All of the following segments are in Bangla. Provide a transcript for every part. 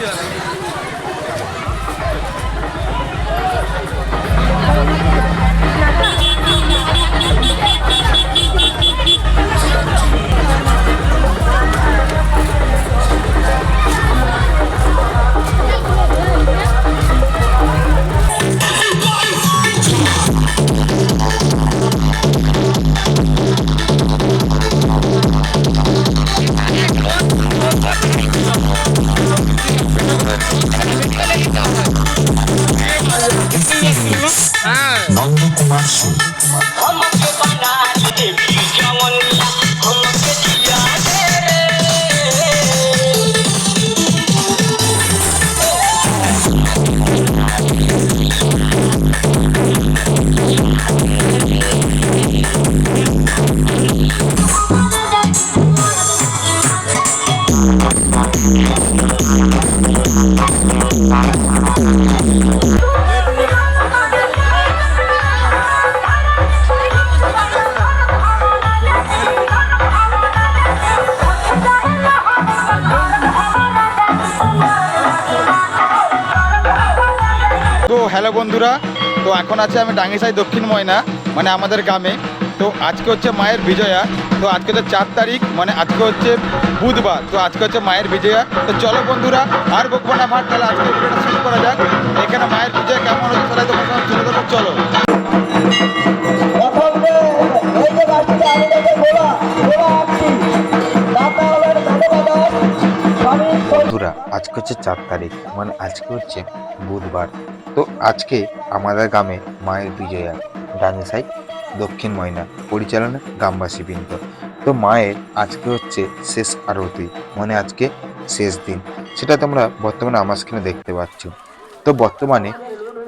远了。আসুন বন্ধুরা তো এখন আছে আমি ডাঙ্গিসাই দক্ষিণ ময়না মানে আমাদের গ্রামে। তো আজকে হচ্ছে মায়ের বিজয়া তো আজকে হচ্ছে চার তারিখ মানে আজকে হচ্ছে বুধবার তো আজকে হচ্ছে মায়ের বিজয়া। তো চলো বন্ধুরা আর বকবো না ভাট তাহলে আজকে ভিডিওটা শুরু করা যাক। এখানে মায়ের বিজয়া কেমন হচ্ছে তাহলে তোমার সঙ্গে তুলে চলো। ধন্যবাদ স্বামী বন্ধুরা আজকে হচ্ছে চার তারিখ মানে আজকে হচ্ছে বুধবার। তো আজকে আমাদের গ্রামে মায়ের বিজয়া ডাঙ্গিসাই দক্ষিণ ময়না, পরিচালনা গ্রামবাসী বৃন্দ। তো মায়ের আজকে হচ্ছে শেষ আরতি মানে আজকে শেষ দিন। সেটা তোমরা বর্তমানে আমার স্ক্রিনে দেখতে পাচ্ছ। তো বর্তমানে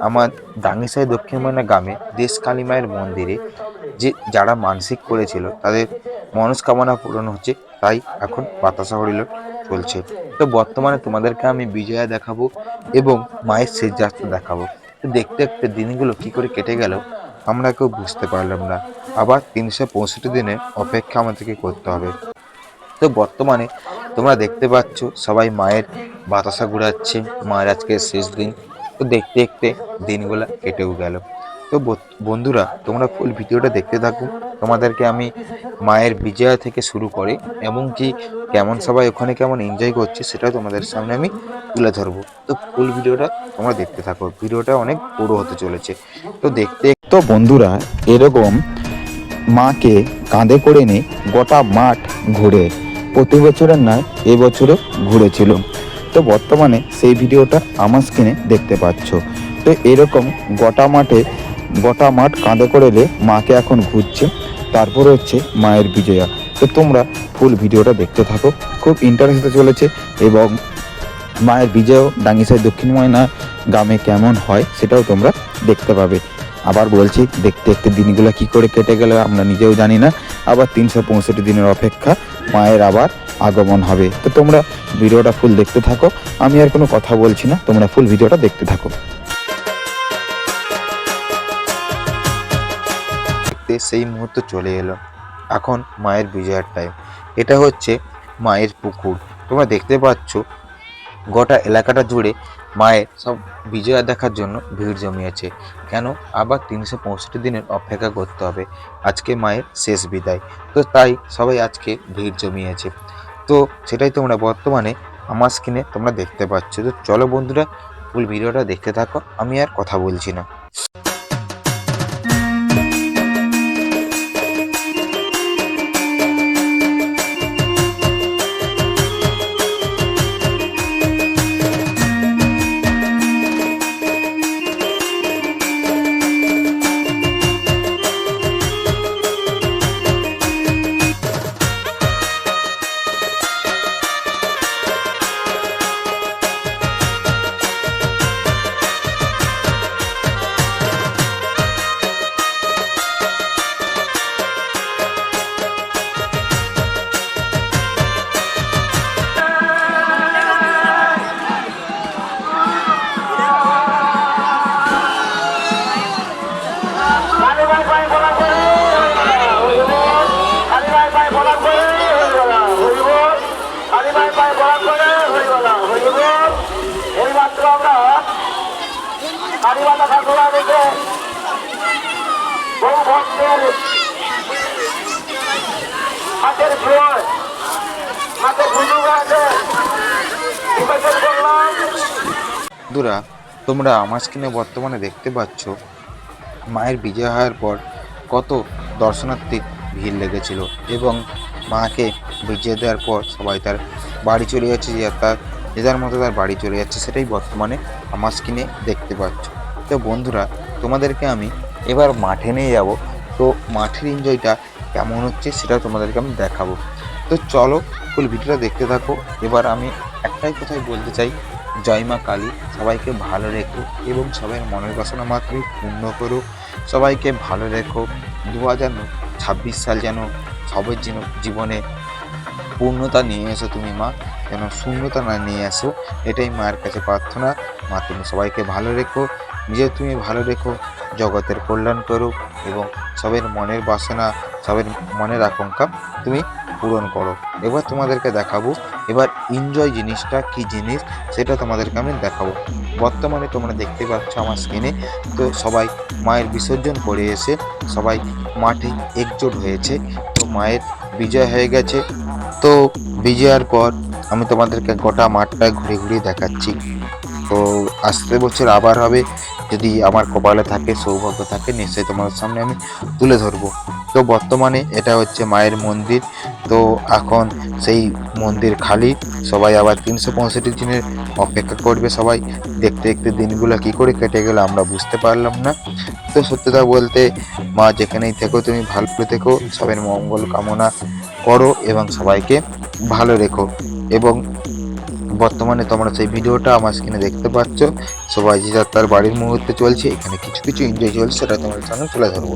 আমার ডাঙ্গিসাই দক্ষিণ ময়না গ্রামে দেশ কালী মায়ের মন্দিরে যে যারা মানসিক করেছিল, তাদের মনস্কামনা পূরণ হচ্ছে, তাই এখন বাতাসা হরিল চলছে। তো বর্তমানে তোমাদেরকে আমি বিজয়া দেখাবো এবং মায়ের শেষ যাত্রা দেখাবো। তো দেখতে দেখতে দিনগুলো কি করে কেটে গেল, আমরা কেউ বুঝতে পারলাম না। আবার তিনশো পঁয়ষট্টি দিনের অপেক্ষা আমাদেরকে করতে হবে। তো বর্তমানে তোমরা দেখতে পাচ্ছ, সবাই মায়ের বাতাসা ঘুরাচ্ছে, মায়ের আজকে শেষ দিন। তো দেখতে দেখতে দিনগুলো কেটেও গেল। তো বন্ধুরা, তোমরা ফুল ভিডিওটা দেখতে থাকো। তোমাদেরকে আমি মায়ের বিজয়া থেকে শুরু করে এবং কি কেমন সবাই ওখানে কেমন এনজয় করছে সেটাও তোমাদের সামনে আমি তুলে ধরবো। তো ফুল ভিডিওটা তোমরা দেখতে থাকো। ভিডিওটা অনেক বড় হতে চলেছে। তো দেখতে তো বন্ধুরা, এরকম মাকে কাঁধে করে নিয়ে গোটা মাঠ ঘুরে প্রতি বছরের নয় এবছরও ঘুরেছিল। তো বর্তমানে সেই ভিডিওটা আমার স্ক্রিনে দেখতে পাচ্ছ। তো এরকম গোটা মাঠে গোটা মাঠ কাঁধে করে রে মাকে এখন ঘুরছে, তারপরে হচ্ছে মায়ের বিজয়া। তো তোমরা ফুল ভিডিওটা দেখতে থাকো, খুব ইন্টারেস্ট চলেছে এবং মায়ের বিজয় ডাঙ্গিসাই দক্ষিণ ময়না গ্রামে কেমন হয় সেটাও তোমরা দেখতে পাবে। আবার বলছি, দেখতে দেখতে দিনগুলো কি করে কেটে গেল আমরা নিজেও জানি না, আবার তিনশো পঁয়ষট্টি দিনের অপেক্ষা মায়ের আবার আগমন হবে। তো তোমরা ভিডিওটা ফুল দেখতে থাকো, আমি আর কোনো কথা বলছি না, তোমরা ফুল ভিডিওটা দেখতে থাকো। দেখতে সেই মুহূর্ত চলে এলো। এখন মায়ের বিজয়ার টাইম এটা হচ্ছে মায়ের পুকুর। তোমরা দেখতে পাচ্ছ, গোটা এলাকাটা জুড়ে মায়ের সব বিজয়া দেখার জন্য ভিড় জমিয়েছে। কেন? আবার তিনশো পঁয়ষট্টি দিনের অপেক্ষা করতে হবে। আজকে মায়ের শেষ বিদায়। তো তাই সবাই আজকে ভিড় জমিয়েছে। তো সেটাই তোমরা বর্তমানে আমার স্ক্রিনে তোমরা দেখতে পাচ্ছ। তো চলো বন্ধুরা ফুল ভিডিওটা দেখতে থাকো। আমি আর কথা বলছি না। বন্ধুরা, তোমরা আমার স্ক্রিনে বর্তমানে দেখতে পাচ্ছ, মায়ের বিজয় হওয়ার পর কত দর্শনার্থী ভিড় লেগেছিল এবং মাকে বিজয় দেওয়ার পর সবাই তার বাড়ি চলে যাচ্ছে, যে তার, যে যার মতো তার বাড়ি চলে যাচ্ছে, সেটাই বর্তমানে আমার স্ক্রিনে দেখতে পাচ্ছ। তো বন্ধুরা, তোমাদেরকে আমি এবার মাঠে নিয়ে যাব। তো মাঠের এনজয়টা কেমন হচ্ছে সেটা তোমাদেরকে আমি দেখাবো। তো চলো ফুল ভিডিওটা দেখতে থাকো। এবার আমি একটাই কথাই বলতে চাই জয় মা কালী। সবাইকে ভালো রেখো এবং সবাই মনের বাসনা মাত্রই পূর্ণ করো। সবাইকে ভালো রেখো। দু হাজার ছাব্বিশ সাল যেন সবার যেন জীবনে পূর্ণতা নিয়ে এসো তুমি মা, যেন শূন্যতা না নিয়ে আসো এটাই মায়ের কাছে প্রার্থনা। মা, তুমি সবাইকে ভালো রেখো। নিজে তুমি ভালো রেখো। জগতের কল্যাণ করো এবং সবের মনের বাসনা, সবের মনের আকাঙ্ক্ষা তুমি পূরণ করো। এবার তোমাদেরকে দেখাবো, এবার এনজয় জিনিসটা কি জিনিস, সেটা তোমাদেরকে আমি দেখাবো। বর্তমানে তোমরা দেখতে পাচ্ছ আমার স্ক্রিনে তো সবাই মায়ের বিসর্জন করে এসে সবাই মাঠে একজোট হয়েছে, তো মায়ের বিজয় হয়ে গেছে। তো বিজয়ের পর আমি তোমাদেরকে গোটা মাঠটা ঘুরে ঘুরে দেখাচ্ছি। তো আসতে বছর আবার হবে, যদি আমার কপালে থাকে, সৌভাগ্য থাকে, নিশ্চয়ই তোমাদের সামনে আমি তুলে ধরবো। তো বর্তমানে এটা হচ্ছে মায়ের মন্দির। তো এখন সেই মন্দির খালি। সবাই আবার তিনশো পঁয়ষট্টি দিনের অপেক্ষা করবে সবাই। দেখতে দেখতে দিনগুলো কি করে কেটে গেল আমরা বুঝতে পারলাম না। তো সত্যতা বলতে, মা যেখানেই থেকো, তুমি ভালো থেকো। সবের মঙ্গল কামনা করো এবং সবাইকে ভালো রেখো। এবং বর্তমানে তোমরা সেই ভিডিওটা আমার স্ক্রিনে দেখতে পাচ্ছ। সবাই যে যার তার বাড়ির মুহূর্তে চলছে, এখানে কিছু কিছু এনজয় চলছে, সেটা তোমার সামনে তুলে ধরবো।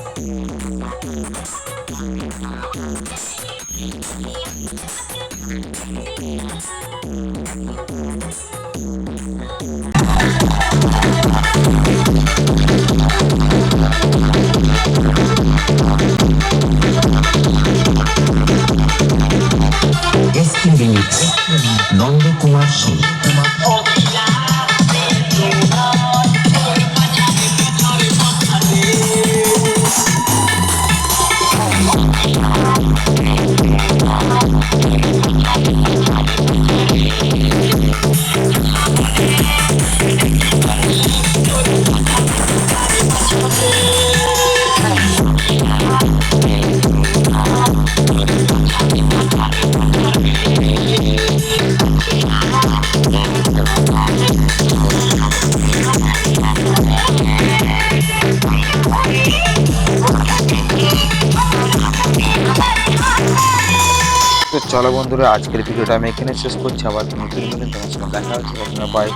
তো চলো বন্ধুরা, আজকের ভিডিওটা আমি এখানে শেষ করছি। আবার নতুন নতুন তোমার সঙ্গে দেখা হচ্ছে। বাই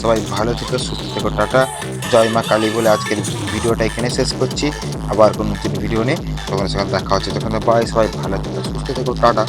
সবাই ভালো থেকো, সুস্থ থেকো, টাটা। জয় মা কালী বলে আজকের ভিডিওটা এখানে শেষ করছি। আবার কোনো নতুন ভিডিও নেই তোমার সঙ্গে দেখা হচ্ছে। তখন বাই সবাই ভালো থেকো, সুস্থ থেকো, টাটা।